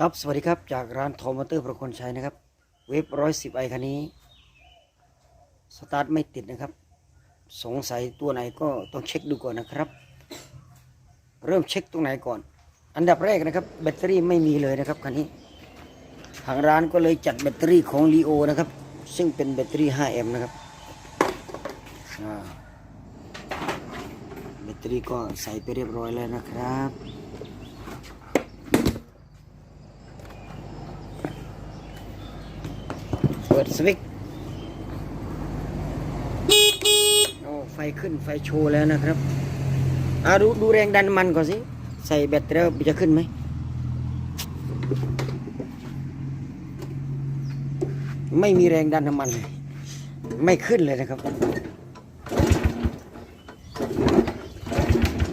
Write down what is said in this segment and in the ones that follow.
ครับ สวัสดีครับ จากร้านโทมอเตอร์ประคนชัยนะครับ เว็บร้อยสิบไอคันนี้ สตาร์ทไม่ติดนะครับ สงสัยตัวไหนก็ต้องเช็คดูก่อนนะครับ เริ่มเช็คตรงไหนก่อน อันดับแรกนะครับ แบตเตอรี่ไม่มีเลยนะครับคันนี้ ทางร้านก็เลยจัดแบตเตอรี่ของลีโอนะครับ ซึ่งเป็นแบตเตอรี่ 5M นะครับแบตเตอรี่ก็ใส่ไปเรียบร้อยแล้วนะครับ เปิ ดสวิตช์โอ้ไฟขึ้นไฟโชว์แล้วนะครับอาดูดูแรงดันมันก่อนสิ ใส่แบตแล้วจะขึ้นไหมไม่มีแรงดันน้ำมันเลยไม่ขึ้นเลยนะครับ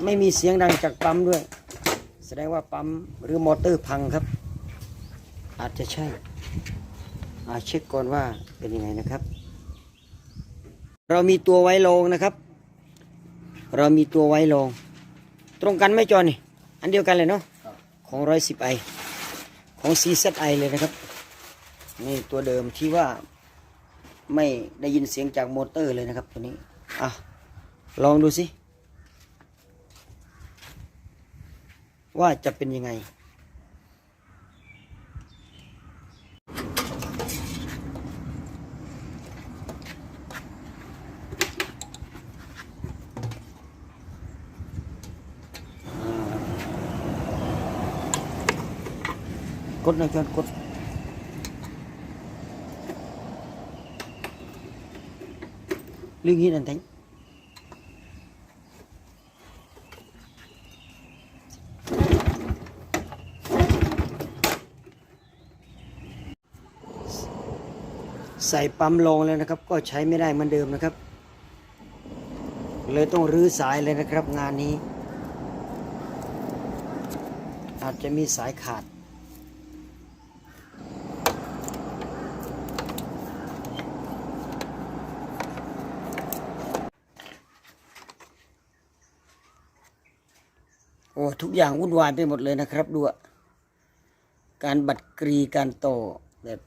ไม่มีเสียงดังจากปั๊มด้วย แสดงว่าปั๊มหรือมอเตอร์พังครับ อาจจะใช่ เช็คก่อนว่าเป็นยังไงนะครับ เรามีตัวไว้ลงนะครับ เรามีตัวไว้ลง ตรงกันไหม่จอนี่ อันเดียวกันเลยเนาะของร้อยสิบไอของ CZI เลยนะครับ นี่ตัวเดิมที่ว่าไม่ได้ยินเสียงจากมอเตอร์เลยนะครับตัวนี้อะลองดูสิว่าจะเป็นยังไง กดน่อยจอนกด lưu ghi đàn thánh s ใส่ปั๊มลงแล้วนะครับ ก็ใช้ไม่ได้เหมือนเดิมนะครับ เลยต้องรื้อสายเลยนะครับงานนี้ อาจจะมีสายขาด อ้ทุกอย่างวุ่นวายไปหมดเลยนะครับดูอะการบัดกรีการต่อแบบ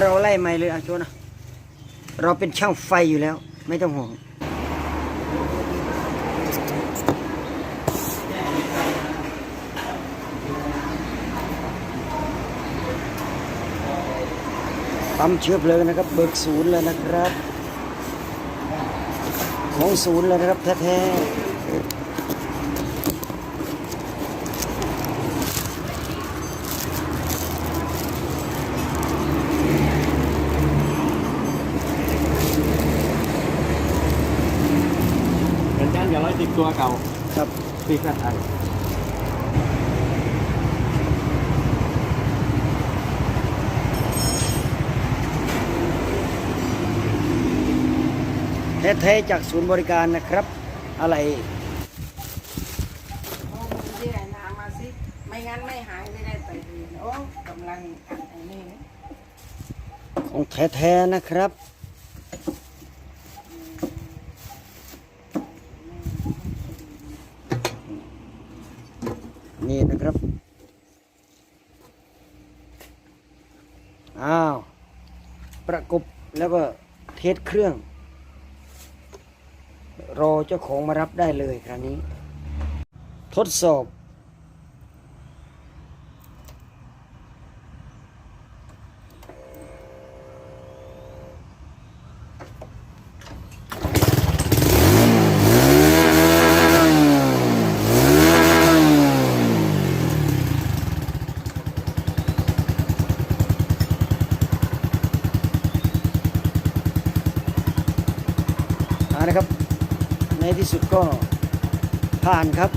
เราไล่ไม่เลยอาโชนะเราเป็นช่างไฟอยู่แล้ว ไม่ต้องห่วง ปั๊มเชื้อเพลิงนะครับ เบิกศูนย์เลยนะครับ ของศูนย์เลยนะครับแท้ๆเหมือนกันกับร้อยสิบตัวเก่าครับปีกระไทย แท้ๆจากศูนย์บริการนะครับ อะไรโอ้มึงที่ไหนนามาสิ ไม่งั้นไม่หายไม่ได้ไปเรียนโอ้กำลังอันไอ้นี่นะของแท้ๆนะครับ นี่นะครับ อ้าว ประกบแล้วก็เทสเครื่อง รอเจ้าของมารับได้เลยคราวนี้ ทดสอบเอานะครับ ในที่สุดก็ผ่านครับ